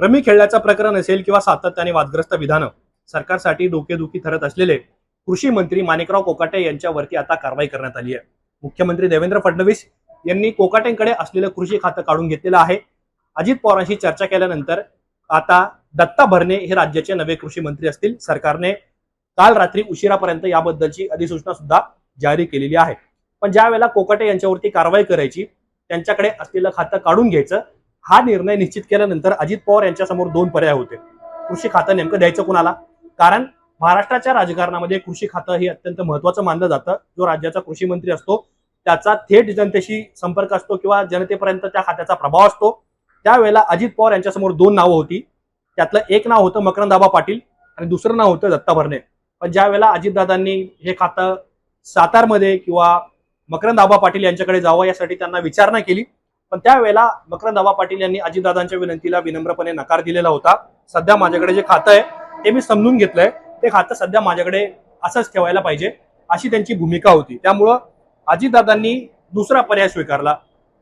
Rummy खेळल्याचं प्रकरण असेल किंवा सातत्याने वादग्रस्त विधानं सरकारसाठी डोकेदुखी ठरत असलेले कृषी मंत्री माणिकराव कोकाटे यांच्यावरती आता कारवाई करण्यात आली आहे. मुख्यमंत्री देवेंद्र फडणवीस यांनी कोकाटेंकडे असलेलं कृषी खातं काढून घेतलेलं आहे. अजित पवारांशी चर्चा केल्यानंतर आता दत्ता भरणे हे राज्याचे नवे कृषी मंत्री असतील. सरकारने काल रात्री उशिरापर्यंत याबद्दलची अधिसूचना सुद्धा जारी केलेली आहे. पण ज्या वेळेला कोकाटे यांच्यावरती कारवाई करायची त्यांच्याकडे असलेलं खातं काढून घ्यायचं हा निर्णय निश्चित केल्यानंतर अजित पवार यांच्यासमोर दोन पर्याय होते. कृषी खातं नेमकं द्यायचं कुणाला? कारण महाराष्ट्राच्या राजकारणामध्ये कृषी खातं हे अत्यंत महत्वाचं मानलं जातं. जो राज्याचा कृषी मंत्री असतो त्याचा थेट जनतेशी संपर्क असतो किंवा जनतेपर्यंत त्या खात्याचा प्रभाव असतो. त्यावेळेला अजित पवार यांच्यासमोर दोन नावं होती. त्यातलं एक नाव होतं मकरंदाबा पाटील आणि दुसरं नाव होतं दत्ता भरणे. पण ज्या वेळेला अजितदादांनी हे खातं सातारमध्ये किंवा मकरंदाबा पाटील यांच्याकडे जावं यासाठी त्यांना विचारणा केली पण त्यावेळेला मकरंदाबा पाटील यांनी अजितदादांच्या विनंतीला विनम्रपणे नकार दिलेला होता. सध्या माझ्याकडे जे खातं आहे ते मी समजून घेतलंय. ते खातं सध्या माझ्याकडे असंच ठेवायला पाहिजे अशी त्यांची भूमिका होती. त्यामुळं अजितदादांनी दुसरा पर्याय स्वीकारला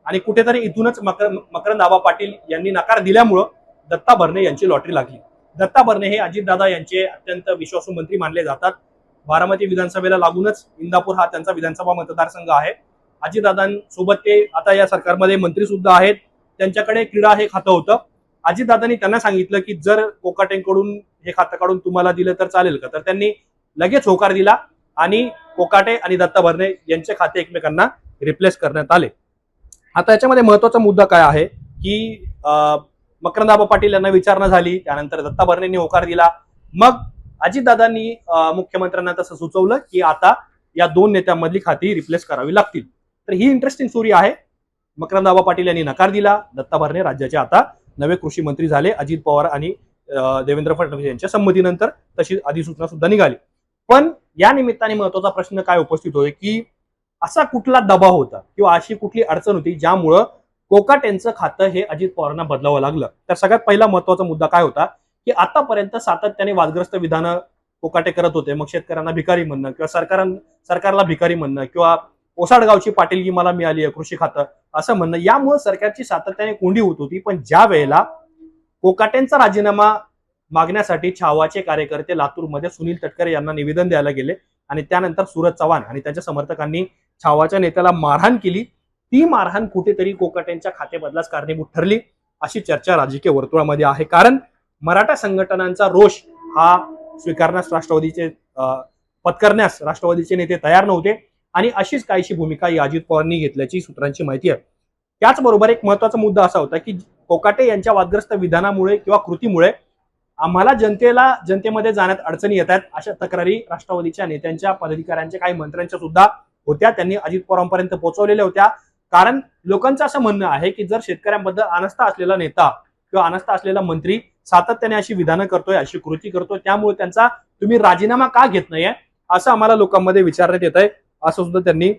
आणि कुठेतरी इथूनच मकर मकरंदाबा पाटील यांनी नकार दिल्यामुळं दत्ता भरणे यांची लॉटरी लागली. दत्ता भरणे हे अजितदादा यांचे अत्यंत विश्वासू मंत्री मानले जातात. बारामती विधानसभेला लागूनच इंदापूर हा त्यांचा विधानसभा मतदारसंघ आहे. अजितदादांसोबत ते आता या सरकारमध्ये मंत्री सुद्धा आहेत. त्यांच्याकडे क्रीडा हे खातं होतं. अजितदादांनी त्यांना सांगितलं की जर कोकाटेंकडून हे खातं काढून तुम्हाला दिलं तर चालेल का? तर त्यांनी लगेच होकार दिला आणि कोकाटे आणि दत्ता भरणे यांचे खाते एकमेकांना रिप्लेस करण्यात आले. आता याच्यामध्ये महत्त्वाचा मुद्दा काय आहे? की अं, मकरंदाबा पाटील यांना विचारणा झाली त्यानंतर दत्ता भरणेंनी होकार दिला. मग अजितदादांनी मुख्यमंत्र्यांना तसं सुचवलं की आता या दोन नेत्यांमधली खाती रिप्लेस करावी लागतील. तर ही इंटरेस्टिंग स्टोरी आहे. मकरंदाबा पाटील यांनी नकार दिला. दत्ता भरणे राज्याचे आता नवे कृषी मंत्री झाले. अजित पवार आणि देवेंद्र फडणवीस यांच्या संमतीनंतर तशी अधिसूचना सुद्धा निघाली. पण या निमित्ताने महत्त्वाचा प्रश्न काय उपस्थित होतो की असा कुठला दबाव होता किंवा अशी कुठली अडचण होती ज्यामुळं कोकाट यांचं खातं हे अजित पवारांना बदलावं लागलं? तर सगळ्यात पहिला महत्त्वाचा मुद्दा काय होता की आतापर्यंत सातत्याने वादग्रस्त विधानं कोकाटे करत होते. मग शेतकऱ्यांना भिकारी म्हणणं किंवा सरकार सरकारला भिकारी म्हणणं किंवा ओसाडगावची पाटीलगी मला मिळाली आहे कृषी खातं असं म्हणणं. यामुळे सरकारची सातत्याने कोंडी होत होती पण ज्या वेळेला कोकाटेंचा राजीनामा मागण्यासाठी छावाचे कार्यकर्ते लातूरमध्ये सुनील तटकरे यांना निवेदन द्यायला गेले आणि त्यानंतर सूरज चव्हाण आणि त्यांच्या समर्थकांनी छावाच्या नेत्याला मारहाण केली. ती मारहाण कुठेतरी कोकाटेंच्या खातेबदलास कारणीभूत ठरली अशी चर्चा राजकीय वर्तुळामध्ये आहे. कारण मराठा संघटनांचा रोष हा स्वीकारण्यास राष्ट्रवादीचे पत्करण्यास राष्ट्रवादीचे नेते तयार नव्हते. आणि अशीच काहीशी भूमिका या अजित पवारांनी घेतल्याची सूत्रांची माहिती आहे. त्याचबरोबर एक महत्त्वाचा मुद्दा असा होता की कोकाटे यांच्या वादग्रस्त विधानामुळे किंवा कृतीमुळे आम्हाला जनतेला जनतेमध्ये जाण्यात अडचणी येत आहेत अशा तक्रारी राष्ट्रवादीच्या नेत्यांच्या पदाधिकाऱ्यांच्या काही मंत्र्यांच्या सुद्धा होत्या. त्यांनी अजित पवारांपर्यंत पोहोचवलेल्या होत्या. कारण लोकांचं असं म्हणणं आहे की जर शेतकऱ्यांबद्दल अनास्था असलेला नेता किंवा अनास्था असलेला मंत्री सातत्याने अशी विधानं करतोय अशी कृती करतोय त्यामुळे त्यांचा तुम्ही राजीनामा का घेत नाहीये असं आम्हाला लोकांमध्ये विचारण्यात येत आहे असं सुद्धा त्यांनी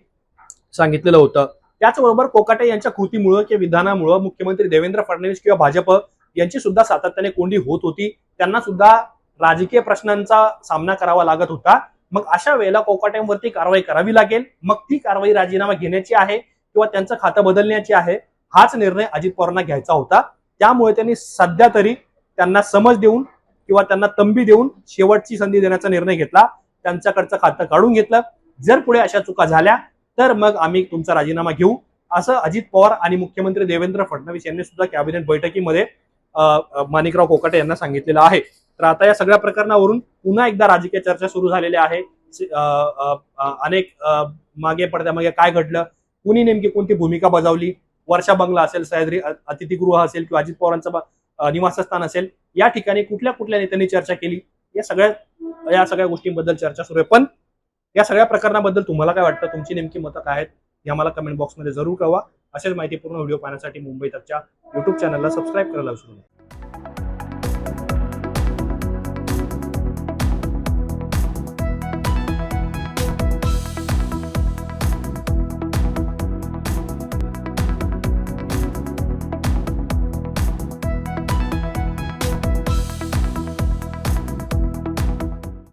सांगितलेलं होतं. त्याचबरोबर कोकाटे यांच्या कृतीमुळं किंवा विधानामुळं मुख्यमंत्री देवेंद्र फडणवीस किंवा भाजप यांची सुद्धा सातत्याने कोंडी होत होती. त्यांना सुद्धा राजकीय प्रश्नांचा सामना करावा लागत होता. मग अशा वेळेला कोकाट्यांवरती कारवाई करावी लागेल. मग ती कारवाई राजीनामा घेण्याची आहे किंवा त्यांचं खातं बदलण्याची आहे हाच निर्णय अजित पवारांना घ्यायचा होता. त्यामुळे त्यांनी सध्या तरी त्यांना समज देऊन किंवा त्यांना तंबी देऊन शेवटची संधी देण्याचा निर्णय घेतला. त्यांच्याकडचं खातं काढून घेतलं. जर पुढे अशा चुका झाल्या तर मग आम्ही तुमचा राजीनामा घेऊ असं अजित पवार आणि मुख्यमंत्री देवेंद्र फडणवीस यांनी सुद्धा कॅबिनेट बैठकीमध्ये माणिकराव कोकाटे यांना सांगितलेलं आहे. तर आता या सगळ्या प्रकरणावरून पुन्हा एकदा राजकीय चर्चा सुरू झालेल्या आहे. अनेक मागे पडद्यामागे काय घडलं कुणी नेमकी कोणती भूमिका बजावली वर्षा बंगला असेल सह्याद्री अतिथीगृह असेल किंवा अजित पवारांचं निवासस्थान असेल या ठिकाणी कुठल्या कुठल्या नेत्यांनी चर्चा केली या सगळ्या या सगळ्या गोष्टींबद्दल चर्चा सुरू आहे. पण या सगळ्या प्रकरणाबद्दल तुम्हाला काय वाटतं? तुमची नेमकी मतं काय आहेत? हे आम्हाला कमेंट बॉक्समध्ये जरूर कळवा. अशाच माहितीपूर्ण व्हिडिओ पाहण्यासाठी मुंबई तकच्या युट्यूब चॅनलला सबस्क्राईब करायला विसरू नका.